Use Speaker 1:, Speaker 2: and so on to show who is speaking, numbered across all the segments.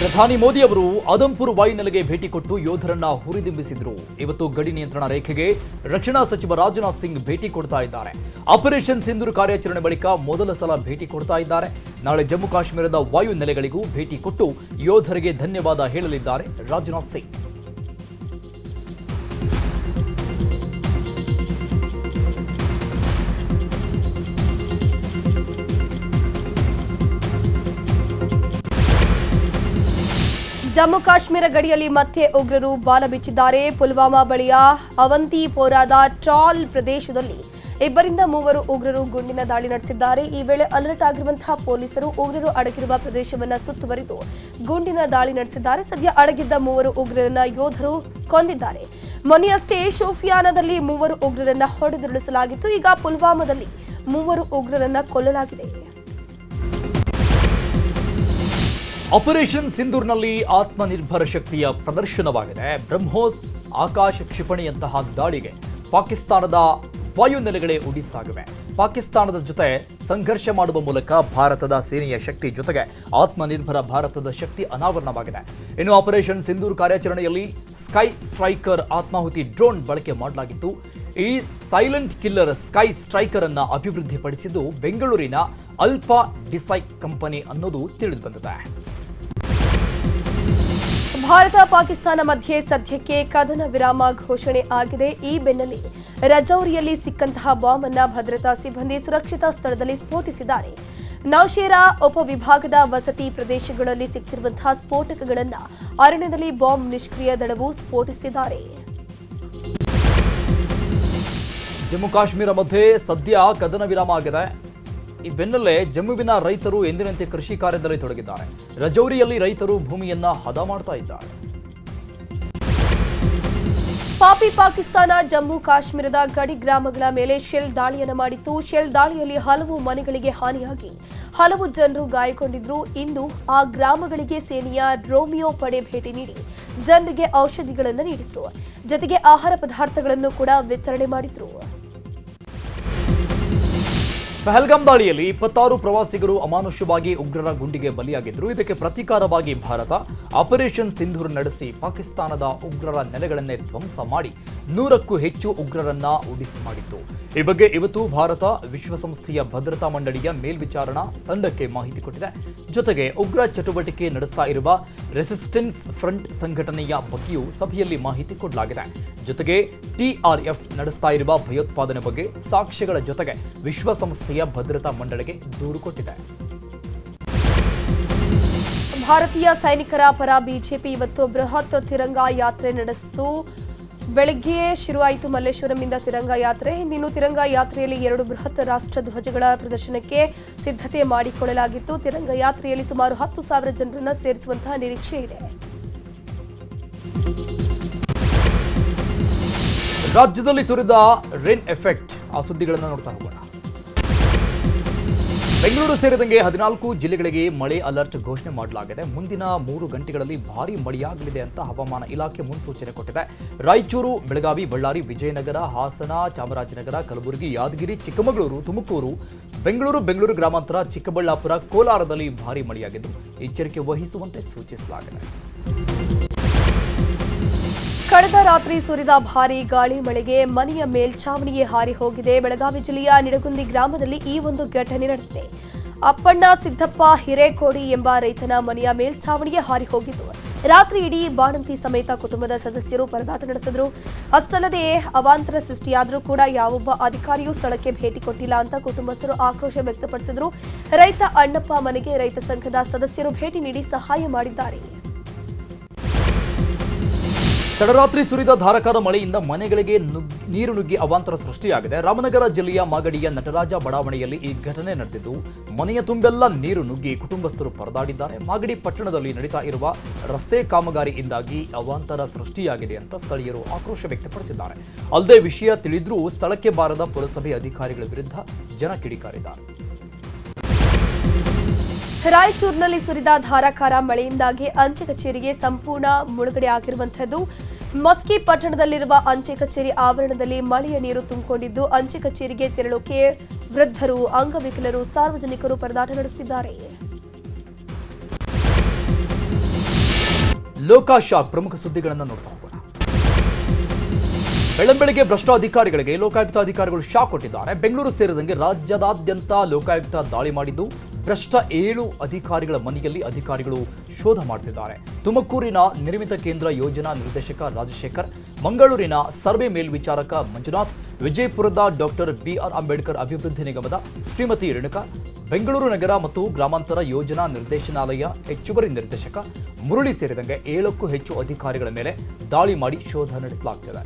Speaker 1: ಪ್ರಧಾನಿ ಮೋದಿ ಅವರು ಆದಂಪುರ್ ವಾಯುನೆಲೆಗೆ ಭೇಟಿ ಕೊಟ್ಟು ಯೋಧರನ್ನ ಹುರಿದುಂಬಿಸಿದ್ರು. ಇವತ್ತು ಗಡಿ ನಿಯಂತ್ರಣ ರೇಖೆಗೆ ರಕ್ಷಣಾ ಸಚಿವ ರಾಜನಾಥ್ ಸಿಂಗ್ ಭೇಟಿ ಕೊಡ್ತಾ ಇದ್ದಾರೆ. ಆಪರೇಷನ್ ಸಿಂಧೂರ್ ಕಾರ್ಯಾಚರಣೆ ಬಳಿಕ ಮೊದಲ ಸಲ ಭೇಟಿ ಕೊಡ್ತಾ ಇದ್ದಾರೆ. ನಾಳೆ ಜಮ್ಮು ಕಾಶ್ಮೀರದ ವಾಯುನೆಲೆಗಳಿಗೂ ಭೇಟಿ ಕೊಟ್ಟು ಯೋಧರಿಗೆ ಧನ್ಯವಾದ ಹೇಳಲಿದ್ದಾರೆ ರಾಜನಾಥ್ ಸಿಂಗ್.
Speaker 2: ಜಮ್ಮು ಕಾಶ್ಮೀರ ಗಡಿಯಲ್ಲಿ ಮತ್ತೆ ಉಗ್ರರು ಬಾಲ ಬಿಚ್ಚಿದ್ದಾರೆ. ಪುಲ್ವಾಮಾ ಬಳಿಯ ಅವಂತಿಪೋರಾದ ಟ್ರಾಲ್ ಪ್ರದೇಶದಲ್ಲಿ ಇಬ್ಬರಿಂದ ಮೂವರು ಉಗ್ರರು ಗುಂಡಿನ ದಾಳಿ ನಡೆಸಿದ್ದಾರೆ. ಈ ವೇಳೆ ಅಲರ್ಟ್ ಆಗಿರುವಂತಹ ಪೊಲೀಸರು ಉಗ್ರರು ಅಡಗಿರುವ ಪ್ರದೇಶವನ್ನು ಸುತ್ತುವರಿದು ಗುಂಡಿನ ದಾಳಿ ನಡೆಸಿದ್ದಾರೆ. ಸದ್ಯ ಅಡಗಿದ್ದ ಮೂವರು ಉಗ್ರರನ್ನ ಯೋಧರು ಕೊಂದಿದ್ದಾರೆ. ಮೊನ್ನೆಯಷ್ಟೇ ಶೋಫಿಯಾನದಲ್ಲಿ ಮೂವರು ಉಗ್ರರನ್ನ ಹೊಡೆದುರುಳಿಸಲಾಗಿತ್ತು. ಈಗ ಪುಲ್ವಾಮಾದಲ್ಲಿ ಮೂವರು ಉಗ್ರರನ್ನ ಕೊಲ್ಲಲಾಗಿದೆ.
Speaker 1: ಆಪರೇಷನ್ ಸಿಂಧೂರ್ನಲ್ಲಿ ಆತ್ಮನಿರ್ಭರ ಶಕ್ತಿಯ ಪ್ರದರ್ಶನವಾಗಿದೆ. ಬ್ರಹ್ಮೋಸ್ ಆಕಾಶ ಕ್ಷಿಪಣಿಯಂತಹ ದಾಳಿಗೆ ಪಾಕಿಸ್ತಾನದ ವಾಯುನೆಲೆಗಳೇ ಉಡಿಸಾಗಿವೆ. ಪಾಕಿಸ್ತಾನದ ಜೊತೆ ಸಂಘರ್ಷ ಮಾಡುವ ಮೂಲಕ ಭಾರತದ ಸೇನೆಯ ಶಕ್ತಿ ಜೊತೆಗೆ ಆತ್ಮನಿರ್ಭರ ಭಾರತದ ಶಕ್ತಿ ಅನಾವರಣವಾಗಿದೆ. ಇನ್ನು ಆಪರೇಷನ್ ಸಿಂಧೂರ್ ಕಾರ್ಯಾಚರಣೆಯಲ್ಲಿ ಸ್ಕೈ ಸ್ಟ್ರೈಕರ್ ಆತ್ಮಾಹುತಿ ಡ್ರೋನ್ ಬಳಕೆ ಮಾಡಲಾಗಿತ್ತು. ಈ ಸೈಲೆಂಟ್ ಕಿಲ್ಲರ್ ಸ್ಕೈ ಸ್ಟ್ರೈಕರ್ ಅನ್ನು ಅಭಿವೃದ್ಧಿಪಡಿಸಿದ್ದು ಬೆಂಗಳೂರಿನ ಅಲ್ಪಾ ಡಿಸೈ ಕಂಪನಿ ಅನ್ನೋದು ತಿಳಿದು ಬಂದಿದೆ.
Speaker 2: ಭಾರತ ಪಾಕಿಸ್ತಾನ ಮಧ್ಯೆ ಸದ್ಯಕ್ಕೆ ಕದನ ವಿರಾಮ ಘೋಷಣೆ ಆಗಿದೆ. ಈ ಬೆನ್ನಲ್ಲೇ ರಜೌರಿಯಲ್ಲಿ ಸಿಕ್ಕಂತಹ ಬಾಂಬ್ ಅನ್ನ ಭದ್ರತಾ ಸಿಬ್ಬಂದಿ ಸುರಕ್ಷಿತ ಸ್ಥಳದಲ್ಲಿ ಸ್ಫೋಟಿಸಿದ್ದಾರೆ. ನೌಶೇರಾ ಉಪವಿಭಾಗದ ವಸತಿ ಪ್ರದೇಶಗಳಲ್ಲಿ ಸಿಕ್ಕಿರುವಂತಹ ಸ್ಫೋಟಕಗಳನ್ನು ಅರಣ್ಯದಲ್ಲಿ ಬಾಂಬ್ ನಿಷ್ಕ್ರಿಯ ದಳವು ಸ್ಫೋಟಿಸಿದ್ದಾರೆ.
Speaker 1: ಜಮ್ಮು ಕಾಶ್ಮೀರ ಮಧ್ಯೆ ಸದ್ಯ ಕದನ ವಿರಾಮ ಆಗಿದೆ. ಈ ಬೆನ್ನಲ್ಲೇ ಜಮ್ಮುವಿನ ರೈತರು ಎಂದಿನಂತೆ ಕೃಷಿ ಕಾರ್ಯದಲ್ಲಿ ತೊಡಗಿದ್ದಾರೆ. ರಜೌರಿಯಲ್ಲಿ ರೈತರು ಭೂಮಿಯನ್ನ ಹದ ಮಾಡ್ತಾ ಇದ್ದಾರೆ.
Speaker 2: ಪಾಪಿ ಪಾಕಿಸ್ತಾನ, ಜಮ್ಮು ಕಾಶ್ಮೀರದ ಗಡಿ ಗ್ರಾಮಗಳ ಮೇಲೆ ಶೆಲ್ ದಾಳಿಯನ್ನು ಮಾಡಿತ್ತು. ಶೆಲ್ ದಾಳಿಯಲ್ಲಿ ಹಲವು ಮನೆಗಳಿಗೆ ಹಾನಿಯಾಗಿ ಹಲವು ಜನರು ಗಾಯಗೊಂಡಿದ್ರು. ಇಂದು ಆ ಗ್ರಾಮಗಳಿಗೆ ಸೇನೆಯ ರೋಮಿಯೋ ಪಡೆ ಭೇಟಿ ನೀಡಿ ಜನರಿಗೆ ಔಷಧಿಗಳನ್ನು ನೀಡಿದ್ರು ಜೊತೆಗೆ ಆಹಾರ ಪದಾರ್ಥಗಳನ್ನು ಕೂಡ ವಿತರಣೆ ಮಾಡಿದ್ರು.
Speaker 1: ಪಹಲ್ಗಾಮ್ ದಾಳಿಯಲ್ಲಿ ಇಪ್ಪತ್ತಾರು ಪ್ರವಾಸಿಗರು ಅಮಾನುಷ್ಯವಾಗಿ ಉಗ್ರರ ಗುಂಡಿಗೆ ಬಲಿಯಾಗಿದ್ದರು. ಇದಕ್ಕೆ ಪ್ರತೀಕಾರವಾಗಿ ಭಾರತ ಆಪರೇಷನ್ ಸಿಂಧೂರ್ ನಡೆಸಿ ಪಾಕಿಸ್ತಾನದ ಉಗ್ರರ ನೆಲೆಗಳನ್ನೇ ಧ್ವಂಸ ಮಾಡಿ ನೂರಕ್ಕೂ ಹೆಚ್ಚು ಉಗ್ರರನ್ನ ಉಡಿಸಿ ಮಾಡಿತ್ತು. ಈ ಬಗ್ಗೆ ಇವತ್ತು ಭಾರತ ವಿಶ್ವಸಂಸ್ಥೆಯ ಭದ್ರತಾ ಮಂಡಳಿಯ ಮೇಲ್ವಿಚಾರಣಾ ತಂಡಕ್ಕೆ ಮಾಹಿತಿ ಕೊಟ್ಟಿದೆ. ಜೊತೆಗೆ ಉಗ್ರ ಚಟುವಟಿಕೆ ನಡೆಸ್ತಾ ಇರುವ ರೆಸಿಸ್ಟೆನ್ಸ್ ಫ್ರಂಟ್ ಸಂಘಟನೆಯ ಬಗ್ಗೆಯೂ ಸಭೆಯಲ್ಲಿ ಮಾಹಿತಿ ಕೊಡಲಾಗಿದೆ. ಜೊತೆಗೆ ಟಿಆರ್ಎಫ್ ನಡೆಸ್ತಾ ಇರುವ ಭಯೋತ್ಪಾದನೆ ಬಗ್ಗೆ ಸಾಕ್ಷ್ಯಗಳ ಜೊತೆಗೆ ವಿಶ್ವಸಂಸ್ಥೆಯ ಭದ್ರತಾ ಮಂಡಳಿಗೆ ದೂರು ಕೊಟ್ಟಿದೆ
Speaker 2: ಭಾರತೀಯ ಸೈನಿಕರ ಪರ ಬಿಜೆಪಿ ಇವತ್ತು ಬೃಹತ್ ತಿರಂಗ ಯಾತ್ರೆ ನಡೆಸಿತು. ಬೆಳಗ್ಗೆಯೇ ಶುರುವಾಯಿತು ಮಲ್ಲೇಶ್ವರಂನಿಂದ ತಿರಂಗ ಯಾತ್ರೆ. ಇನ್ನಿನ್ನು ತಿರಂಗ ಯಾತ್ರೆಯಲ್ಲಿ ಎರಡು ಬೃಹತ್ ರಾಷ್ಟ್ರ ಧ್ವಜಗಳ ಪ್ರದರ್ಶನಕ್ಕೆ ಸಿದ್ಧತೆ ಮಾಡಿಕೊಳ್ಳಲಾಗಿತ್ತು. ತಿರಂಗ ಯಾತ್ರೆಯಲ್ಲಿ ಸುಮಾರು ಹತ್ತು ಸಾವಿರ ಜನರನ್ನು ಸೇರಿಸುವಂತಹ ನಿರೀಕ್ಷೆ ಇದೆ.
Speaker 1: ರಾಜ್ಯದಲ್ಲಿ ಸುರಿದ ರೇನ್ ಎಫೆಕ್ಟ್ ಆ ಸುದ್ದಿಗಳನ್ನು ನೋಡ್ತಾ ಹೋಗೋಣ. ಬೆಂಗಳೂರು ಸೇರಿದಂಗೆ ಹದಿನಾಲ್ಕು ಜಿಲ್ಲೆಗಳಿಗೆ ಮಳೆ ಅಲರ್ಟ್ ಘೋಷಣೆ ಮಾಡಲಾಗಿದೆ. ಮುಂದಿನ ಮೂರು ಗಂಟೆಗಳಲ್ಲಿ ಭಾರಿ ಮಳೆಯಾಗಲಿದೆ ಅಂತ ಹವಾಮಾನ ಇಲಾಖೆ ಮುನ್ಸೂಚನೆ ಕೊಟ್ಟಿದೆ. ರಾಯಚೂರು, ಬೆಳಗಾವಿ, ಬಳ್ಳಾರಿ, ವಿಜಯನಗರ, ಹಾಸನ, ಚಾಮರಾಜನಗರ, ಕಲಬುರಗಿ, ಯಾದಗಿರಿ, ಚಿಕ್ಕಮಗಳೂರು, ತುಮಕೂರು, ಬೆಂಗಳೂರು ಬೆಂಗಳೂರು ಗ್ರಾಮಾಂತರ, ಚಿಕ್ಕಬಳ್ಳಾಪುರ, ಕೋಲಾರದಲ್ಲಿ ಭಾರಿ ಮಳೆಯಾಗಿದ್ದು, ಎಚ್ಚರಿಕೆ ವಹಿಸುವಂತೆ ಸೂಚಿಸಲಾಗಿದೆ.
Speaker 2: ಕಳೆದ ರಾತ್ರಿ ಸುರಿದ ಭಾರೀ ಗಾಳಿ ಮಳೆಗೆ ಮನೆಯ ಮೇಲ್ಛಾವಣಿಗೆ ಹಾರಿ ಹೋಗಿದೆ. ಬೆಳಗಾವಿ ಜಿಲ್ಲೆಯ ನಿಡಗುಂದಿ ಗ್ರಾಮದಲ್ಲಿ ಈ ಒಂದು ಘಟನೆ ನಡೆದಿದೆ. ಅಪ್ಪಣ್ಣ ಸಿದ್ದಪ್ಪ ಹಿರೇಕೋಡಿ ಎಂಬ ರೈತನ ಮನೆಯ ಮೇಲ್ಛಾವಣಿಗೆ ಹಾರಿ ಹೋಗಿದ್ದು. ರಾತ್ರಿ ಇಡೀ ಬಾಣಂತಿ ಸಮೇತ ಕುಟುಂಬದ ಸದಸ್ಯರು ಪರದಾಟ ನಡೆಸಿದ್ರು. ಅಷ್ಟಲ್ಲದೆ ಅವಾಂತರ ಸೃಷ್ಟಿಯಾದರೂ ಕೂಡ ಯಾವೊಬ್ಬ ಅಧಿಕಾರಿಯೂ ಸ್ಥಳಕ್ಕೆ ಭೇಟಿ ಕೊಟ್ಟಿಲ್ಲ ಅಂತ ಕುಟುಂಬಸ್ಥರು ಆಕ್ರೋಶ ವ್ಯಕ್ತಪಡಿಸಿದ್ರು. ರೈತ ಅಣ್ಣಪ್ಪ ಮನೆಗೆ ರೈತ ಸಂಘದ ಸದಸ್ಯರು ಭೇಟಿ ನೀಡಿ ಸಹಾಯ ಮಾಡಿದ್ದಾರೆ.
Speaker 1: ತಡರಾತ್ರಿ ಸುರಿದ ಧಾರಾಕಾರ ಮಳೆಯಿಂದ ಮನೆಗಳಿಗೆ ನುಗ್- ನೀರು ನುಗ್ಗಿ ಅವಾಂತರ ಸೃಷ್ಟಿಯಾಗಿದೆ. ರಾಮನಗರ ಜಿಲ್ಲೆಯ ಮಾಗಡಿಯ ನಟರಾಜ ಬಡಾವಣೆಯಲ್ಲಿ ಈ ಘಟನೆ ನಡೆದಿದ್ದು, ಮನೆಯ ತುಂಬೆಲ್ಲ ನೀರು ನುಗ್ಗಿ ಕುಟುಂಬಸ್ಥರು ಪರದಾಡಿದ್ದಾರೆ. ಮಾಗಡಿ ಪಟ್ಟಣದಲ್ಲಿ ನಡೀತಾ ಇರುವ ರಸ್ತೆ ಕಾಮಗಾರಿಯಿಂದಾಗಿ ಅವಾಂತರ ಸೃಷ್ಟಿಯಾಗಿದೆ ಅಂತ ಸ್ಥಳೀಯರು ಆಕ್ರೋಶ ವ್ಯಕ್ತಪಡಿಸಿದ್ದಾರೆ. ಅಲ್ಲದೆ ವಿಷಯ ತಿಳಿದ್ರೂ ಸ್ಥಳಕ್ಕೆ ಬಾರದ ಪುರಸಭೆ ಅಧಿಕಾರಿಗಳ ವಿರುದ್ಧ ಜನ ಕಿಡಿಕಾರಿದ್ದಾರೆ.
Speaker 2: ರಾಯಚೂರಿನಲ್ಲಿ ಸುರಿದ ಧಾರಾಕಾರ ಮಳೆಯಿಂದಾಗಿ ಅಂಚೆ ಕಚೇರಿಗೆ ಸಂಪೂರ್ಣ ಮುಳುಗಡೆ ಆಗಿರುವಂತಹದ್ದು ಮಸ್ಕಿ ಪಟ್ಟಣದಲ್ಲಿರುವ ಅಂಚೆ ಕಚೇರಿ ಆವರಣದಲ್ಲಿ ಮಳೆಯ ನೀರು ತುಂಬಿಕೊಂಡಿದ್ದು, ಅಂಚೆ ಕಚೇರಿಗೆ ತೆರಳೋಕೆ ವೃದ್ಧರು, ಅಂಗವಿಕಲರು, ಸಾರ್ವಜನಿಕರು ಪರದಾಟ ನಡೆಸಿದ್ದಾರೆ.
Speaker 1: ಲೋಕಾಶಾಕ್ ಪ್ರಮುಖ ಸುದ್ದಿಗಳನ್ನು ನೋಡ್ತಾ ಹೋಗೋಣ. ಭ್ರಷ್ಟಾಧಿಕಾರಿಗಳಿಗೆ ಭ್ರಷ್ಟ ಅಧಿಕಾರಿಗಳಿಗೆ ಲೋಕಾಯುಕ್ತ ಅಧಿಕಾರಿಗಳು ಶಾಕ್ ಕೊಟ್ಟಿದ್ದಾರೆ. ಬೆಂಗಳೂರು ಸೇರಿದಂತೆ ರಾಜ್ಯದಾದ್ಯಂತ ಲೋಕಾಯುಕ್ತ ದಾಳಿ ಮಾಡಿದ್ದು ಭ್ರಷ್ಟ ಏಳು ಅಧಿಕಾರಿಗಳ ಮನೆಯಲ್ಲಿ ಅಧಿಕಾರಿಗಳು ಶೋಧ ಮಾಡ್ತಿದ್ದಾರೆ. ತುಮಕೂರಿನ ನಿರ್ಮಿತ ಕೇಂದ್ರ ಯೋಜನಾ ನಿರ್ದೇಶಕ ರಾಜಶೇಖರ್, ಮಂಗಳೂರಿನ ಸರ್ವೆ ಮೇಲ್ವಿಚಾರಕ ಮಂಜುನಾಥ್, ವಿಜಯಪುರದ ಡಾಕ್ಟರ್ ಬಿಆರ್ ಅಂಬೇಡ್ಕರ್ ಅಭಿವೃದ್ಧಿ ನಿಗಮದ ಶ್ರೀಮತಿ ರೇಣುಕಾ, ಬೆಂಗಳೂರು ನಗರ ಮತ್ತು ಗ್ರಾಮಾಂತರ ಯೋಜನಾ ನಿರ್ದೇಶನಾಲಯ ಹೆಚ್ಚುವರಿ ನಿರ್ದೇಶಕ ಮುರಳಿ ಸೇರಿದಂತೆ ಏಳಕ್ಕೂ ಹೆಚ್ಚು ಅಧಿಕಾರಿಗಳ ಮೇಲೆ ದಾಳಿ ಮಾಡಿ ಶೋಧ ನಡೆಸಲಾಗುತ್ತಿದೆ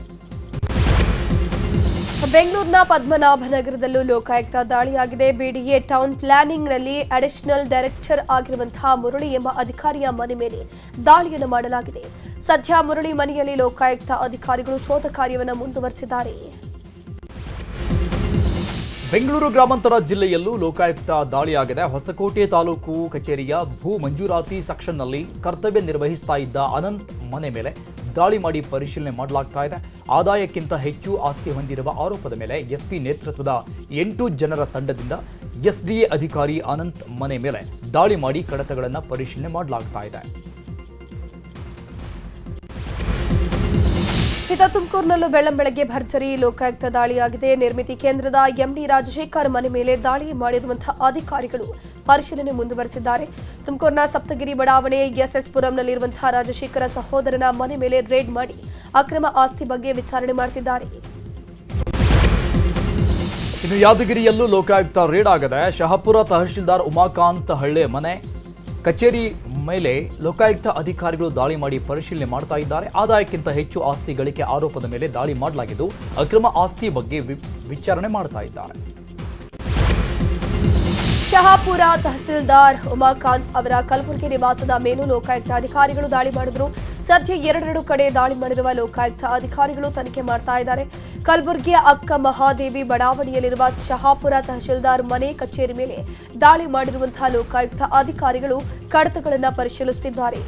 Speaker 2: ಬೆಂಗಳೂರಿನ ಪದ್ಮನಾಭನಗರದಲ್ಲೂ ಲೋಕಾಯುಕ್ತ ದಾಳಿಯಾಗಿದೆ. ಬಿಡಿಎ ಟೌನ್ ಪ್ಲಾನಿಂಗ್ನಲ್ಲಿ ಅಡಿಷನಲ್ ಡೈರೆಕ್ಟರ್ ಆಗಿರುವಂತಹ ಮುರಳಿ ಎಂಬ ಅಧಿಕಾರಿಯ ಮನೆ ಮೇಲೆ ದಾಳಿಯನ್ನು ಮಾಡಲಾಗಿದೆ. ಸದ್ಯ ಮುರಳಿ ಮನೆಯಲ್ಲಿ ಲೋಕಾಯುಕ್ತ ಅಧಿಕಾರಿಗಳು ಶೋಧ ಕಾರ್ಯವನ್ನು ಮುಂದುವರೆಸಿದ್ದಾರೆ.
Speaker 1: ಬೆಂಗಳೂರು ಗ್ರಾಮಾಂತರ ಜಿಲ್ಲೆಯಲ್ಲೂ ಲೋಕಾಯುಕ್ತ ದಾಳಿಯಾಗಿದೆ. ಹೊಸಕೋಟೆ ತಾಲೂಕು ಕಚೇರಿಯ ಭೂ ಮಂಜೂರಾತಿ ಸೆಕ್ಷನ್ನಲ್ಲಿ ಕರ್ತವ್ಯ ನಿರ್ವಹಿಸ್ತಾ ಇದ್ದ ಅನಂತ್ ಮನೆ ಮೇಲೆ ದಾಳಿ ಮಾಡಿ ಪರಿಶೀಲನೆ ಮಾಡಲಾಗ್ತಾ ಇದೆ. ಆದಾಯಕ್ಕಿಂತ ಹೆಚ್ಚು ಆಸ್ತಿ ಹೊಂದಿರುವ ಆರೋಪದ ಮೇಲೆ ಎಸ್ಪಿ ನೇತೃತ್ವದ ಎಂಟು ಜನರ ತಂಡದಿಂದ ಎಸ್ಡಿಎ ಅಧಿಕಾರಿ ಅನಂತ್ ಮನೆ ಮೇಲೆ ದಾಳಿ ಮಾಡಿ ಕಡತಗಳನ್ನು ಪರಿಶೀಲನೆ ಮಾಡಲಾಗ್ತಾ ಇದೆ.
Speaker 2: ಇತ್ತ ತುಮಕೂರಿನಲ್ಲೂ ಬೆಳ್ಳಂಬೆಳಗ್ಗೆ ಭರ್ಜರಿ ಲೋಕಾಯುಕ್ತ ದಾಳಿಯಾಗಿದೆ. ನಿರ್ಮಿತಿ ಕೇಂದ್ರದ ಎಂಡಿ ರಾಜಶೇಖರ್ ಮನೆ ಮೇಲೆ ದಾಳಿ ಮಾಡಿರುವಂತಹ ಅಧಿಕಾರಿಗಳು ಪರಿಶೀಲನೆ ಮುಂದುವರೆಸಿದ್ದಾರೆ. ತುಮಕೂರಿನ ಸಪ್ತಗಿರಿ ಬಡಾವಣೆ ಎಸ್ಎಸ್ ಪುರಂನಲ್ಲಿರುವಂತಹ ರಾಜಶೇಖರ ಸಹೋದರನ ಮನೆ ಮೇಲೆ ರೇಡ್ ಮಾಡಿ ಅಕ್ರಮ ಆಸ್ತಿ ಬಗ್ಗೆ ವಿಚಾರಣೆ ಮಾಡುತ್ತಿದ್ದಾರೆ
Speaker 1: ಇನ್ನು ಯಾದಗಿರಿಯಲ್ಲೂ ಲೋಕಾಯುಕ್ತ ರೇಡ್ ಆಗದೆ, ಶಹಪುರ ತಹಶೀಲ್ದಾರ್ ಉಮಾಕಾಂತ್ ಹಳ್ಳೆ ಮನೆ, ಕಚೇರಿ ಮೇಲೆ ಲೋಕಾಯುಕ್ತ ಅಧಿಕಾರಿಗಳು ದಾಳಿ ಮಾಡಿ ಪರಿಶೀಲನೆ ಮಾಡ್ತಾ ಇದ್ದಾರೆ. ಆದಾಯಕ್ಕಿಂತ ಹೆಚ್ಚು ಆಸ್ತಿ ಗಳಿಕೆ ಆರೋಪದ ಮೇಲೆ ದಾಳಿ ಮಾಡಲಾಗಿದ್ದು, ಅಕ್ರಮ ಆಸ್ತಿ ಬಗ್ಗೆ ವಿಚಾರಣೆ ಮಾಡ್ತಾ ಇದ್ದಾರೆ.
Speaker 2: ಶಹಾಪುರ ತಹಸೀಲ್ದಾರ್ ಉಮಾಕಾಂತ್ ಅವರ ಕಲಬುರಗಿ ನಿವಾಸದ ಮೇಲೂ ಲೋಕಾಯುಕ್ತ ಅಧಿಕಾರಿಗಳು ದಾಳಿ ಮಾಡಿದರು. ಸದ್ಯ ಎರಡೆರಡು ಕಡೆ ದಾಳಿ ಮಾಡಿರುವ ಲೋಕಾಯುಕ್ತ ಅಧಿಕಾರಿಗಳು ತನಿಖೆ ಮಾಡ್ತಾ ಇದ್ದಾರೆ. ಕಲಬುರಗಿಯ ಅಕ್ಕ ಮಹಾದೇವಿ ಬಡಾವಣೆಯಲ್ಲಿರುವ ಶಹಾಪುರ ತಹಶೀಲ್ದಾರ್ ಮನೆ ಕಚೇರಿ ಮೇಲೆ ದಾಳಿ ಮಾಡಿರುವಂತಹ ಲೋಕಾಯುಕ್ತ ಅಧಿಕಾರಿಗಳು ಕಡತಗಳನ್ನು ಪರಿಶೀಲಿಸುತ್ತಿದ್ದಾರೆ.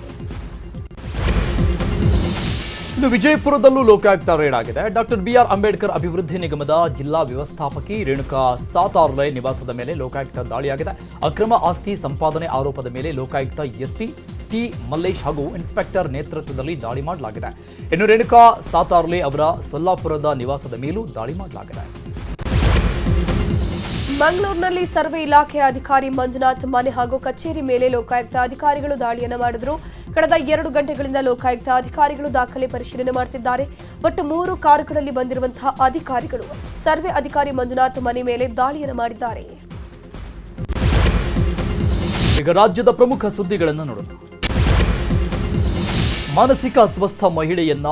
Speaker 1: ಇನ್ನು ವಿಜಯಪುರದಲ್ಲೂ ಲೋಕಾಯುಕ್ತ ರೇಡ್ ಆಗಿದೆ ಡಾಕ್ಟರ್ ಬಿಆರ್ ಅಂಬೇಡ್ಕರ್ ಅಭಿವೃದ್ಧಿ ನಿಗಮದ ಜಿಲ್ಲಾ ವ್ಯವಸ್ಥಾಪಕಿ ರೇಣುಕಾ ಸಾತಾರ್ಲೆ ನಿವಾಸದ ಮೇಲೆ ಲೋಕಾಯುಕ್ತ ದಾಳಿಯಾಗಿದೆ. ಅಕ್ರಮ ಆಸ್ತಿ ಸಂಪಾದನೆ ಆರೋಪದ ಮೇಲೆ ಲೋಕಾಯುಕ್ತ ಎಸ್ಪಿ ಟಿ ಮಲ್ಲೇಶ್ ಹಾಗೂ ಇನ್ಸ್ಪೆಕ್ಟರ್ ನೇತೃತ್ವದಲ್ಲಿ ದಾಳಿ ಮಾಡಲಾಗಿದೆ. ಇನ್ನು ರೇಣುಕಾ ಸಾತಾರ್ಲೆ ಅವರ ಸೊಲ್ಲಾಪುರದ ನಿವಾಸದ ಮೇಲೂ ದಾಳಿ ಮಾಡಲಾಗಿದೆ.
Speaker 2: ಮಂಗಳೂರಿನಲ್ಲಿ ಸರ್ವೆ ಇಲಾಖೆ ಅಧಿಕಾರಿ ಮಂಜುನಾಥ್ ಮನೆ ಹಾಗೂ ಕಚೇರಿ ಮೇಲೆ ಲೋಕಾಯುಕ್ತ ಅಧಿಕಾರಿಗಳು ದಾಳಿಯನ್ನು ಮಾಡಿದರು. ಕಳೆದ ಎರಡು ಗಂಟೆಗಳಿಂದ ಲೋಕಾಯುಕ್ತ ಅಧಿಕಾರಿಗಳು ದಾಖಲೆ ಪರಿಶೀಲನೆ ಮಾಡುತ್ತಿದ್ದಾರೆ ಒಟ್ಟು ಮೂರು ಕಾರುಗಳಲ್ಲಿ ಬಂದಿರುವಂತಹ ಅಧಿಕಾರಿಗಳು ಸರ್ವೆ ಅಧಿಕಾರಿ ಮಂಜುನಾಥ್ ಮನೆ ಮೇಲೆ ದಾಳಿಯನ್ನು ಮಾಡಿದ್ದಾರೆ.
Speaker 1: ಈಗ ರಾಜ್ಯದ ಪ್ರಮುಖ ಸುದ್ದಿಗಳನ್ನು ನೋಡೋಣ. ಮಾನಸಿಕ ಅಸ್ವಸ್ಥ ಮಹಿಳೆಯನ್ನ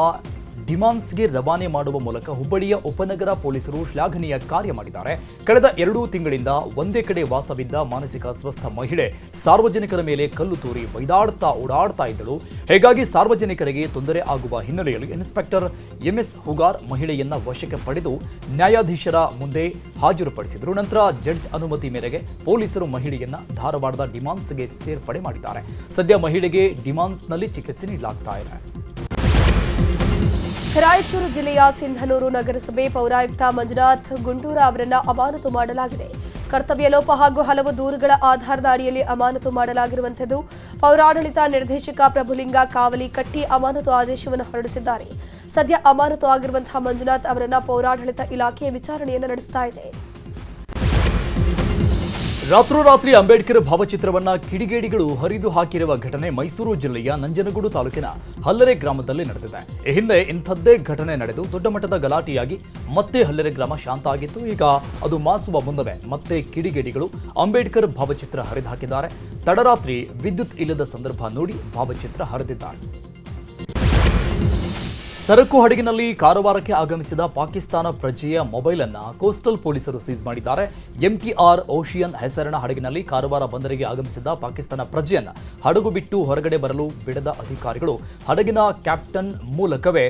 Speaker 1: ಡಿಮಾನ್ಸ್ಗೆ ರವಾನೆ ಮಾಡುವ ಮೂಲಕ ಹುಬ್ಬಳ್ಳಿಯ ಉಪನಗರ ಪೊಲೀಸರು ಶ್ಲಾಘನೀಯ ಕಾರ್ಯ ಮಾಡಿದ್ದಾರೆ. ಕಳೆದ ಎರಡೂ ತಿಂಗಳಿಂದ ಒಂದೇ ಕಡೆ ವಾಸವಿದ್ದ ಮಾನಸಿಕ ಅಸ್ವಸ್ಥ ಮಹಿಳೆ ಸಾರ್ವಜನಿಕರ ಮೇಲೆ ಕಲ್ಲು ತೂರಿ ಬೈದಾಡ್ತಾ ಓಡಾಡ್ತಾ ಇದ್ದಳು. ಹೀಗಾಗಿ ಸಾರ್ವಜನಿಕರಿಗೆ ತೊಂದರೆ ಆಗುವ ಹಿನ್ನೆಲೆಯಲ್ಲಿ ಇನ್ಸ್ಪೆಕ್ಟರ್ ಎಂಎಸ್ ಹುಗಾರ್ ಮಹಿಳೆಯನ್ನ ವಶಕ್ಕೆ ಪಡೆದು ನ್ಯಾಯಾಧೀಶರ ಮುಂದೆ ಹಾಜರುಪಡಿಸಿದರು. ನಂತರ ಜಡ್ಜ್ ಅನುಮತಿ ಮೇರೆಗೆ ಪೊಲೀಸರು ಮಹಿಳೆಯನ್ನ ಧಾರವಾಡದ ಡಿಮಾನ್ಸ್ಗೆ ಸೇರ್ಪಡೆ ಮಾಡಿದ್ದಾರೆ. ಸದ್ಯ ಮಹಿಳೆಗೆ ಡಿಮಾನ್ಸ್ನಲ್ಲಿ ಚಿಕಿತ್ಸೆ ನೀಡಲಾಗ್ತಾ ಇದೆ.
Speaker 2: ರಾಯಚೂರು ಜಿಲ್ಲೆಯ ಸಿಂಧನೂರು ನಗರಸಭೆ ಪೌರಾಯುಕ್ತ ಮಂಜುನಾಥ್ ಗುಂಡೂರ ಅವರನ್ನು ಅಮಾನತು ಮಾಡಲಾಗಿದೆ. ಕರ್ತವ್ಯ ಲೋಪ ಹಾಗೂ ಹಲವು ದೂರುಗಳ ಆಧಾರದ ಅಡಿಯಲ್ಲಿ ಅಮಾನತು ಮಾಡಲಾಗಿರುವಂಥದ್ದು. ಪೌರಾಡಳಿತ ನಿರ್ದೇಶಕ ಪ್ರಭುಲಿಂಗ ಕಾವಲಿ ಕಟ್ಟಿ ಅಮಾನತು ಆದೇಶವನ್ನು ಹೊರಡಿಸಿದ್ದಾರೆ. ಸದ್ಯ ಅಮಾನತು ಆಗಿರುವಂತಹ ಮಂಜುನಾಥ್ ಅವರನ್ನು ಪೌರಾಡಳಿತ ಇಲಾಖೆ ವಿಚಾರಣೆಯನ್ನು ನಡೆಸ್ತಾ
Speaker 1: ರಾತ್ರೋರಾತ್ರಿ ಅಂಬೇಡ್ಕರ್ ಭಾವಚಿತ್ರವನ್ನ ಕಿಡಿಗೇಡಿಗಳು ಹರಿದು ಹಾಕಿರುವ ಘಟನೆ ಮೈಸೂರು ಜಿಲ್ಲೆಯ ನಂಜನಗೂಡು ತಾಲೂಕಿನ ಹಲ್ಲರೆ ಗ್ರಾಮದಲ್ಲಿ ನಡೆದಿದೆ. ಈ ಹಿಂದೆ ಇಂಥದ್ದೇ ಘಟನೆ ನಡೆದು ದೊಡ್ಡ ಮಟ್ಟದ ಗಲಾಟೆಯಾಗಿ ಮತ್ತೆ ಹಲ್ಲರೆ ಗ್ರಾಮ ಶಾಂತ ಆಗಿತ್ತು. ಈಗ ಅದು ಮಾಸುವ ಮುಂದವೇ ಮತ್ತೆ ಕಿಡಿಗೇಡಿಗಳು ಅಂಬೇಡ್ಕರ್ ಭಾವಚಿತ್ರ ಹರಿದು ಹಾಕಿದ್ದಾರೆ. ತಡರಾತ್ರಿ ವಿದ್ಯುತ್ ಇಲ್ಲದ ಸಂದರ್ಭ ನೋಡಿ ಭಾವಚಿತ್ರ ಹರಿದಿದ್ದಾರೆ. ಸರಕು ಹಡಗಿನಲ್ಲಿ ಕಾರವಾರಕ್ಕೆ ಆಗಮಿಸಿದ ಪಾಕಿಸ್ತಾನ ಪ್ರಜೆಯ ಮೊಬೈಲ್ ಅನ್ನ ಕೋಸ್ಟಲ್ ಪೊಲೀಸರು ಸೀಸ್ ಮಾಡಿದ್ದಾರೆ. ಎಂಟಿಆರ್ ಓಷಿಯನ್ ಹೆಸರಿನ ಹಡಗಿನಲ್ಲಿ ಕಾರವಾರ ಬಂದರಿಗೆ ಆಗಮಿಸಿದ ಪಾಕಿಸ್ತಾನ ಪ್ರಜೆಯನ್ನ ಹಡಗು ಬಿಟ್ಟು ಹೊರಗಡೆ ಬರಲು ಬಿಡದ ಅಧಿಕಾರಿಗಳು ಹಡಗಿನ ಕ್ಯಾಪ್ಟನ್ ಮೂಲಕವೇ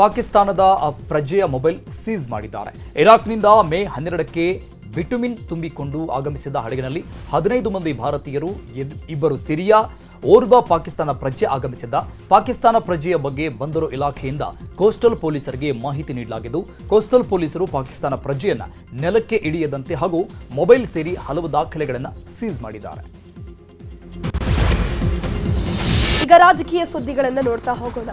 Speaker 1: ಪಾಕಿಸ್ತಾನದ ಪ್ರಜೆಯ ಮೊಬೈಲ್ ಸೀಸ್ ಮಾಡಿದ್ದಾರೆ. ಇರಾಕ್ನಿಂದ ಮೇ ಹನ್ನೆರಡಕ್ಕೆ ಬಿಟುಮಿನ್ ತುಂಬಿಕೊಂಡು ಆಗಮಿಸಿದ ಹಡಗಿನಲ್ಲಿ ಹದಿನೈದು ಮಂದಿ ಭಾರತೀಯರು ಇಬ್ಬರು ಸಿರಿಯಾ ಓರ್ವ ಪಾಕಿಸ್ತಾನ ಪ್ರಜೆ ಆಗಮಿಸಿದ್ದ. ಪಾಕಿಸ್ತಾನ ಪ್ರಜೆಯ ಬಗ್ಗೆ ಬಂದರು ಇಲಾಖೆಯಿಂದ ಕೋಸ್ಟಲ್ ಪೊಲೀಸರಿಗೆ ಮಾಹಿತಿ ನೀಡಲಾಗಿದ್ದು, ಕೋಸ್ಟಲ್ ಪೊಲೀಸರು ಪಾಕಿಸ್ತಾನ ಪ್ರಜೆಯನ್ನ ನೆಲಕ್ಕೆ ಇಳಿಯದಂತೆ ಹಾಗೂ ಮೊಬೈಲ್ ಸೇರಿ ಹಲವು ದಾಖಲೆಗಳನ್ನು ಸೀಸ್ ಮಾಡಿದ್ದಾರೆ.
Speaker 2: ಈಗ ರಾಜಕೀಯ ಸುದ್ದಿಗಳನ್ನು ನೋಡ್ತಾ ಹೋಗೋಣ.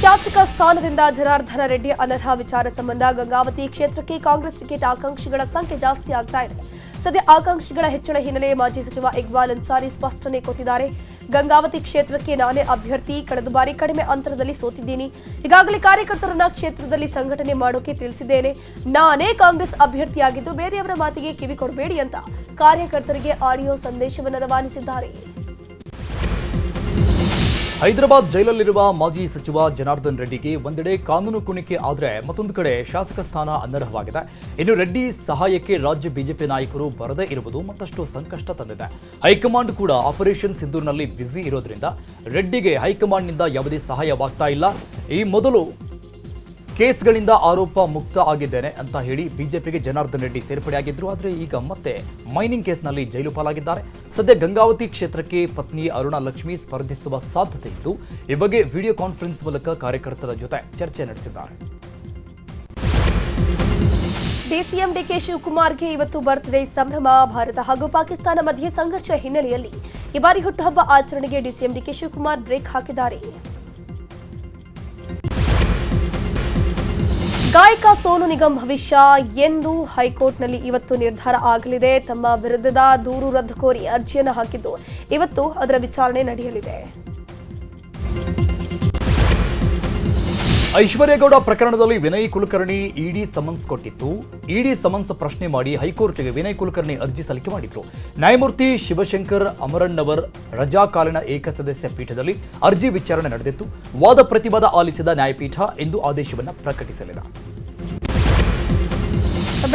Speaker 2: ಶಾಸಕ ಸ್ಥಾನದಿಂದ ಜನಾರ್ದನ ರೆಡ್ಡಿ ಅನರ್ಹ ವಿಚಾರ ಸಂಬಂಧ ಗಂಗಾವತಿ ಕ್ಷೇತ್ರಕ್ಕೆ ಕಾಂಗ್ರೆಸ್ ಟಿಕೆಟ್ ಆಕಾಂಕ್ಷಿಗಳ ಸಂಖ್ಯೆ ಜಾಸ್ತಿ ಆಗ್ತಾ ಇದೆ. ಸದ್ಯ ಆಕಾಂಕ್ಷಿಗಳ ಹೆಚ್ಚಳ ಹಿನ್ನೆಲೆ ಮಾಜಿ ಸಚಿವ ಇಕ್ಬಾಲ್ ಅನ್ಸಾರಿ ಸ್ಪಷ್ಟನೆ ಕೊಟ್ಟಿದ್ದಾರೆ. ಗಂಗಾವತಿ ಕ್ಷೇತ್ರಕ್ಕೆ ನಾನೇ ಅಭ್ಯರ್ಥಿ, ಕಳೆದ ಬಾರಿ ಕಡಿಮೆ ಅಂತರದಲ್ಲಿ ಸೋತಿದ್ದೀನಿ. ಈಗಾಗಲೇ ಕಾರ್ಯಕರ್ತರನ್ನ ಕ್ಷೇತ್ರದಲ್ಲಿ ಸಂಘಟನೆ ಮಾಡೋಕೆ ತಿಳಿಸಿದ್ದೇನೆ. ನಾನೇ ಕಾಂಗ್ರೆಸ್ ಅಭ್ಯರ್ಥಿಯಾಗಿದ್ದು ಬೇರೆಯವರ ಮಾತಿಗೆ ಕಿವಿ ಕೊಡಬೇಡಿ ಅಂತ ಕಾರ್ಯಕರ್ತರಿಗೆ ಆಡಿಯೋ ಸಂದೇಶವನ್ನು ರವಾನಿಸಿದ್ದಾರೆ.
Speaker 1: ಹೈದರಾಬಾದ್ ಜೈಲಲ್ಲಿರುವ ಮಾಜಿ ಸಚಿವ ಜನಾರ್ದನ್ ರೆಡ್ಡಿಗೆ ಒಂದೆಡೆ ಕಾನೂನು ಕುಣಿಕೆ ಆದರೆ ಮತ್ತೊಂದು ಕಡೆ ಶಾಸಕ ಸ್ಥಾನ ಅನರ್ಹವಾಗಿದೆ. ಇನ್ನು ರೆಡ್ಡಿ ಸಹಾಯಕ್ಕೆ ರಾಜ್ಯ ಬಿಜೆಪಿ ನಾಯಕರು ಬರದೇ ಇರುವುದು ಮತ್ತಷ್ಟು ಸಂಕಷ್ಟ ತಂದಿದೆ. ಹೈಕಮಾಂಡ್ ಕೂಡ ಆಪರೇಷನ್ ಸಿಂಧೂರ್ನಲ್ಲಿ ಬ್ಯುಸಿ ಇರೋದ್ರಿಂದ ರೆಡ್ಡಿಗೆ ಹೈಕಮಾಂಡ್ನಿಂದ ಯಾವುದೇ ಸಹಾಯವಾಗ್ತಾ ಇಲ್ಲ. ಈ ಮೊದಲು ಕೇಸ್ಗಳಿಂದ ಆರೋಪ ಮುಕ್ತ ಆಗಿದ್ದೇನೆ ಅಂತ ಹೇಳಿ ಬಿಜೆಪಿಗೆ ಜನಾರ್ದನ್ ರೆಡ್ಡಿ ಸೇರ್ಪಡೆಯಾಗಿದ್ರು. ಆದರೆ ಈಗ ಮತ್ತೆ ಮೈನಿಂಗ್ ಕೇಸ್ನಲ್ಲಿ ಜೈಲು ಪಾಲಾಗಿದ್ದಾರೆ. ಸದ್ಯ ಗಂಗಾವತಿ ಕ್ಷೇತ್ರಕ್ಕೆ ಪತ್ನಿ ಅರುಣಾ ಲಕ್ಷ್ಮಿ ಸ್ಪರ್ಧಿಸುವ ಸಾಧ್ಯತೆ ಇದ್ದು, ಈ ಬಗ್ಗೆ ವಿಡಿಯೋ ಕಾನ್ಫರೆನ್ಸ್ ಮೂಲಕ ಕಾರ್ಯಕರ್ತರ ಜೊತೆ ಚರ್ಚೆ ನಡೆಸಿದ್ದಾರೆ.
Speaker 2: ಡಿಸಿಎಂ ಡಿಕೆ ಶಿವಕುಮಾರ್ಗೆ ಇವತ್ತು ಬರ್ತ್ಡೇ ಸಂಭ್ರಮ, ಭಾರತ ಹಾಗೂ ಪಾಕಿಸ್ತಾನ ಮಧ್ಯೆ ಸಂಘರ್ಷ ಹಿನ್ನೆಲೆಯಲ್ಲಿ ಈ ಬಾರಿ ಹುಟ್ಟುಹಬ್ಬ ಆಚರಣೆಗೆ ಡಿಸಿಎಂ ಡಿಕೆ ಶಿವಕುಮಾರ್ ಬ್ರೇಕ್ ಹಾಕಿದ್ದಾರೆ. ಗಾಯಕ ಸೋನು ನಿಗಮ್ ಭವಿಷ್ಯ ಎಂದು ಹೈಕೋರ್ಟ್ನಲ್ಲಿ ಇವತ್ತು ನಿರ್ಧಾರ ಆಗಲಿದೆ. ತಮ್ಮ ವಿರುದ್ಧದ ದೂರು ರದ್ದು ಕೋರಿ ಅರ್ಜಿಯನ್ನು ಹಾಕಿದ್ದು ಇವತ್ತು ಅದರ ವಿಚಾರಣೆ ನಡೆಯಲಿದೆ.
Speaker 1: ಐಶ್ವರ್ಯಗೌಡ ಪ್ರಕರಣದಲ್ಲಿ ವಿನಯ್ ಕುಲಕರ್ಣಿ ಇಡಿ ಸಮನ್ಸ್ ಕೊಟ್ಟಿತ್ತು. ಇಡಿ ಸಮನ್ಸ್ ಪ್ರಶ್ನೆ ಮಾಡಿ ಹೈಕೋರ್ಟ್ಗೆ ವಿನಯ್ ಕುಲಕರ್ಣಿ ಅರ್ಜಿ ಸಲ್ಲಿಕೆ ಮಾಡಿದ್ರು. ನ್ಯಾಯಮೂರ್ತಿ ಶಿವಶಂಕರ್ ಅಮರಣ್ಣವರ್ ರಜಾಕಾಲಿನ ಏಕಸದಸ್ಯ ಪೀಠದಲ್ಲಿ ಅರ್ಜಿ ವಿಚಾರಣೆ ನಡೆದಿತ್ತು. ವಾದ ಪ್ರತಿವಾದ ಆಲಿಸಿದ ನ್ಯಾಯಪೀಠ ಎಂದು ಆದೇಶವನ್ನು ಪ್ರಕಟಿಸಲಿದೆ.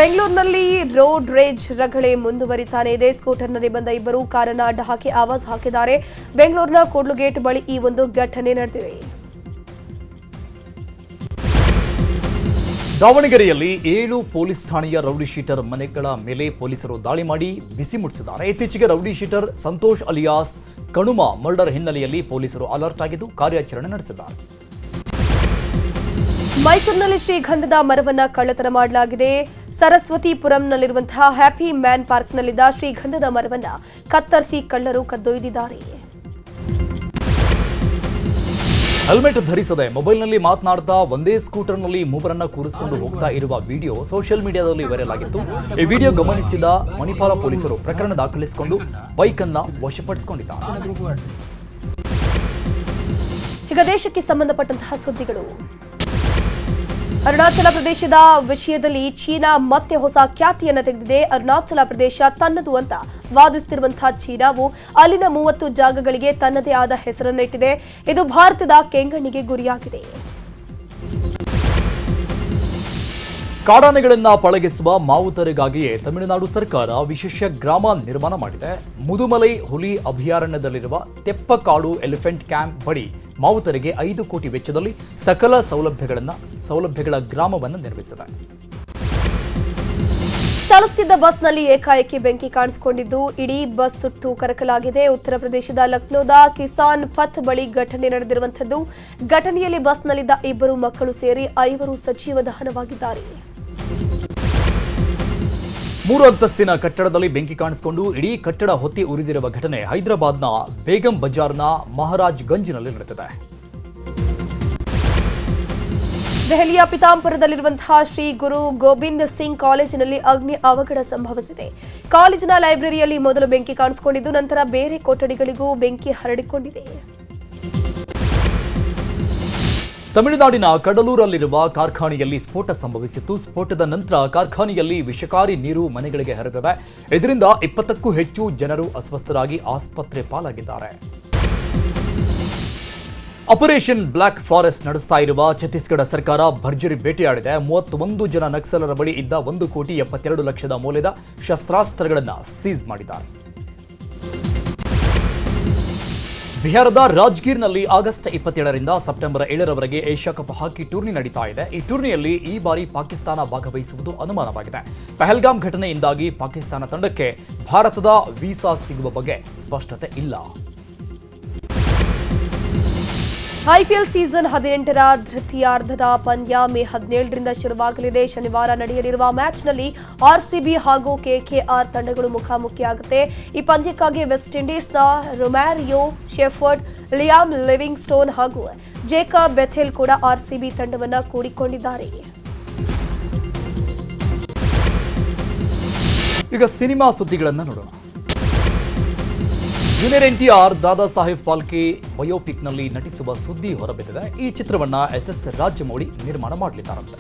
Speaker 2: ಬೆಂಗಳೂರಿನಲ್ಲಿ ರೋಡ್ ರೇಜ್ ರಗಳೆ ಮುಂದುವರಿತಾನೆ ಇದೆ. ಸ್ಕೂಟರ್ನಲ್ಲಿ ಬಂದ ಇಬ್ಬರು ಕಾರನ್ನ ಅಡ್ಡ ಹಾಕಿ ಆವಾಜ್ ಹಾಕಿದ್ದಾರೆ. ಬೆಂಗಳೂರಿನ ಕೂಡ್ಲುಗೇಟ್ ಬಳಿ ಈ ಒಂದು ಘಟನೆ ನಡೆದಿದೆ.
Speaker 1: ದಾವಣಗೆರೆಯಲ್ಲಿ ಏಳು ಪೊಲೀಸ್ ಠಾಣೆಯ ರೌಡಿ ಶೀಟರ್ ಮನೆಗಳ ಮೇಲೆ ಪೊಲೀಸರು ದಾಳಿ ಮಾಡಿ ಬಿಸಿ ಮುಟ್ಟಿಸಿದ್ದಾರೆ. ಇತ್ತೀಚೆಗೆ rowdy sheeter Santosh alias Kanuma murder ಹಿನ್ನೆಲೆಯಲ್ಲಿ ಪೊಲೀಸರು ಅಲರ್ಟ್ ಆಗಿದ್ದು ಕಾರ್ಯಾಚರಣೆ ನಡೆಸಿದ್ದಾರೆ.
Speaker 2: ಮೈಸೂರಿನಲ್ಲಿ ಶ್ರೀಗಂಧದ ಮರವನ್ನ ಕಳ್ಳತನ ಮಾಡಲಾಗಿದೆ. ಸರಸ್ವತಿಪುರಂನಲ್ಲಿರುವಂತಹ ಹ್ಯಾಪಿ ಮ್ಯಾನ್ ಪಾರ್ಕ್ನಲ್ಲಿದ್ದ ಶ್ರೀಗಂಧದ ಮರವನ್ನ ಕತ್ತರಿಸಿ ಕಳ್ಳರು ಕದ್ದೊಯ್ದಿದ್ದಾರೆ.
Speaker 1: ಹೆಲ್ಮೆಟ್ ಧರಿಸದೆ ಮೊಬೈಲ್ನಲ್ಲಿ ಮಾತನಾಡ್ತಾ ಒಂದೇ ಸ್ಕೂಟರ್ನಲ್ಲಿ ಮೂವರನ್ನ ಕೂರಿಸಿಕೊಂಡು ಹೋಗ್ತಾ ಇರುವ ವಿಡಿಯೋ ಸೋಷಿಯಲ್ ಮೀಡಿಯಾದಲ್ಲಿ ವೈರಲ್ ಆಗಿತ್ತು. ಈ ವಿಡಿಯೋ ಗಮನಿಸಿದ ಮಣಿಪಾಲ ಪೊಲೀಸರು ಪ್ರಕರಣ ದಾಖಲಿಸಿಕೊಂಡು ಬೈಕ್ ಅನ್ನ ವಶಪಡಿಸಿಕೊಂಡಿದ್ದಾರೆ.
Speaker 2: ಈಗ ದೇಶಕ್ಕೆ ಸಂಬಂಧಪಟ್ಟಂತಹ ಸುದ್ದಿಗಳು. ಅರುಣಾಚಲ ಪ್ರದೇಶದ ವಿಷಯದಲ್ಲಿ ಚೀನಾ ಮತ್ತೆ ಹೊಸ ಖ್ಯಾತಿಯನ್ನು ತೆಗೆದಿದೆ. ಅರುಣಾಚಲ ಪ್ರದೇಶ ತನ್ನದು ಅಂತ ವಾದಿಸುತ್ತಿರುವಂತಹ ಚೀನಾವು ಅಲ್ಲಿನ ಮೂವತ್ತು ಜಾಗಗಳಿಗೆ ತನ್ನದೇ ಆದ ಹೆಸರನ್ನಿಟ್ಟಿದೆ. ಇದು ಭಾರತದ ಕೆಂಗಣ್ಣಿಗೆ ಗುರಿಯಾಗಿದೆ.
Speaker 1: ಕಾಡಾನೆಗಳನ್ನ ಪಳಗಿಸುವ ಮಾವುತರಿಗಾಗಿಯೇ ತಮಿಳುನಾಡು ಸರ್ಕಾರ ವಿಶೇಷ ಗ್ರಾಮ ನಿರ್ಮಾಣ ಮಾಡಿದೆ. ಮುದುಮಲೈ ಹುಲಿ ಅಭಯಾರಣ್ಯದಲ್ಲಿರುವ ತೆಪ್ಪಕಾಡು ಎಲಿಫೆಂಟ್ ಕ್ಯಾಂಪ್ ಬಳಿ ಮಾವುತರಿಗೆ ಐದು ಕೋಟಿ ವೆಚ್ಚದಲ್ಲಿ ಸಕಲ ಸೌಲಭ್ಯಗಳನ್ನು, ಸೌಲಭ್ಯಗಳ ಗ್ರಾಮವನ್ನು ನಿರ್ಮಿಸಿದೆ.
Speaker 2: ಚಲಿಸುತ್ತಿದ್ದ ಬಸ್ನಲ್ಲಿ ಏಕಾಏಕಿ ಬೆಂಕಿ ಕಾಣಿಸಿಕೊಂಡಿದ್ದು, ಇಡೀ ಬಸ್ ಸುಟ್ಟು ಕರಕಲಾಗಿದೆ. ಉತ್ತರ ಪ್ರದೇಶದ ಲಕ್ನೋದ ಕಿಸಾನ್ ಪಥ್ ಬಳಿ ಘಟನೆ ನಡೆದಿರುವಂಥದ್ದು. ಘಟನೆಯಲ್ಲಿ ಬಸ್ನಲ್ಲಿದ್ದ ಇಬ್ಬರು ಮಕ್ಕಳು ಸೇರಿ ಐವರು ಸಜೀವ ದಹನವಾಗಿದ್ದಾರೆ.
Speaker 1: ಮೂರು ಅಂತಸ್ತಿನ ಕಟ್ಟಡದಲ್ಲಿ ಬೆಂಕಿ ಕಾಣಿಸಿಕೊಂಡು ಇಡೀ ಕಟ್ಟಡ ಹೊತ್ತಿ ಉರಿದಿರುವ ಘಟನೆ ಹೈದರಾಬಾದ್ನ ಬೇಗಂ ಬಜಾರ್ನ ಮಹಾರಾಜ್ ಗಂಜ್ನಲ್ಲಿ ನಡೆದಿದೆ.
Speaker 2: ದೆಹಲಿಯ ಪಿತಾಂಪುರದಲ್ಲಿರುವಂತಹ ಶ್ರೀ ಗುರು ಗೋವಿಂದ ಸಿಂಗ್ ಕಾಲೇಜಿನಲ್ಲಿ ಅಗ್ನಿ ಅವಘಡ ಸಂಭವಿಸಿದೆ. ಕಾಲೇಜಿನ ಲೈಬ್ರರಿಯಲ್ಲಿ ಮೊದಲು ಬೆಂಕಿ ಕಾಣಿಸಿಕೊಂಡಿದ್ದು, ನಂತರ ಬೇರೆ ಕೊಠಡಿಗಳಿಗೂ ಬೆಂಕಿ ಹರಡಿಕೊಂಡಿದೆ.
Speaker 1: ತಮಿಳುನಾಡಿನ ಕಡಲೂರಲ್ಲಿರುವ ಕಾರ್ಖಾನೆಯಲ್ಲಿ ಸ್ಫೋಟ ಸಂಭವಿಸಿತ್ತು. ಸ್ಫೋಟದ ನಂತರ ಕಾರ್ಖಾನೆಯಲ್ಲಿ ವಿಷಕಾರಿ ನೀರು ಮನೆಗಳಿಗೆ ಹರಿದಿದೆ ಇದರಿಂದ ಇಪ್ಪತ್ತಕ್ಕೂ ಹೆಚ್ಚು ಜನರು ಅಸ್ವಸ್ಥರಾಗಿ ಆಸ್ಪತ್ರೆ ಪಾಲಾಗಿದ್ದಾರೆ. ಆಪರೇಷನ್ ಬ್ಲಾಕ್ ಫಾರೆಸ್ಟ್ ನಡೆಸ್ತಾ ಇರುವ ಛತ್ತೀಸ್ಗಢ ಸರ್ಕಾರ ಭರ್ಜರಿ ಭೇಟಿಯಾಡಿದೆ ಮೂವತ್ತೊಂದು ಜನ ನಕ್ಸಲರ ಬಳಿ ಇದ್ದ ಒಂದು ಕೋಟಿ ಎಪ್ಪತ್ತೆರಡು ಲಕ್ಷದ ಮೌಲ್ಯದ ಶಸ್ತ್ರಾಸ್ತ್ರಗಳನ್ನು ಸೀಸ್ ಮಾಡಿದ್ದಾರೆ. ಬಿಹಾರದ ರಾಜ್ಗೀರ್ನಲ್ಲಿ ಆಗಸ್ಟ್ ಇಪ್ಪತ್ತೇಳರಿಂದ ಸೆಪ್ಟೆಂಬರ್ ಏಳರವರೆಗೆ ಏಷ್ಯಾ ಕಪ್ ಹಾಕಿ ಟೂರ್ನಿ ನಡೀತಾ ಇದೆ. ಈ ಟೂರ್ನಿಯಲ್ಲಿ ಈ ಬಾರಿ ಪಾಕಿಸ್ತಾನ ಭಾಗವಹಿಸುವುದು ಅನುಮಾನವಾಗಿದೆ. ಪಹಲ್ಗಾಮ್ ಘಟನೆಯಿಂದಾಗಿ ಪಾಕಿಸ್ತಾನ ತಂಡಕ್ಕೆ ಭಾರತದ ವೀಸಾ ಸಿಗುವ ಬಗ್ಗೆ ಸ್ಪಷ್ಟತೆ ಇಲ್ಲ.
Speaker 2: ಐಪಿಎಲ್ ಸೀಸನ್ ಹದಿನೆಂಟರ ತೃತೀಯಾರ್ಧದ ಪಂದ್ಯ ಮೇ ಹದಿನೇಳರಿಂದ ಶುರುವಾಗಲಿದೆ. ಶನಿವಾರ ನಡೆಯಲಿರುವ ಮ್ಯಾಚ್ನಲ್ಲಿ ಆರ್ಸಿಬಿ ಹಾಗೂ ಕೆಕೆಆರ್ ತಂಡಗಳು ಮುಖಾಮುಖಿಯಾಗುತ್ತೆ. ಈ ಪಂದ್ಯಕ್ಕಾಗಿ ವೆಸ್ಟ್ ಇಂಡೀಸ್ನ Romario Shepherd, Liam Livingstone ಹಾಗೂ ಜೇಕಬ್ ಬೆಥೆಲ್ ಕೂಡ ಆರ್ಸಿಬಿ ತಂಡವನ್ನು ಕೂಡಿಕೊಂಡಿದ್ದಾರೆ.
Speaker 1: ಈಗ ಸಿನಿಮಾ ಸುದ್ದಿಗಳನ್ನು ನೋಡೋಣ. ಜೂನಿಯರ್ ಆರ್ ದಾದಾ ಸಾಹೇಬ್ ಫಾಲ್ಕೆ ಬಯೋಪಿಕ್ನಲ್ಲಿ ನಟಿಸುವ ಸುದ್ದಿ ಹೊರಬಿದ್ದಿದೆ. ಈ ಚಿತ್ರವನ್ನ ಎಸ್ ಎಸ್ ರಾಜಮೌಳಿ ನಿರ್ಮಾಣ ಮಾಡಲಿದ್ದಾರಂತೆ.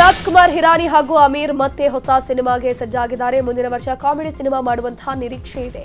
Speaker 2: ರಾಜ್ಕುಮಾರ್ ಹಿರಾನಿ ಹಾಗೂ ಅಮೀರ್ ಮತ್ತೆ ಹೊಸ ಸಿನಿಮಾಗೆ ಸಜ್ಜಾಗಿದ್ದಾರೆ. ಮುಂದಿನ ವರ್ಷ ಕಾಮಿಡಿ ಸಿನಿಮಾ ಮಾಡುವಂತಹ ನಿರೀಕ್ಷೆ ಇದೆ.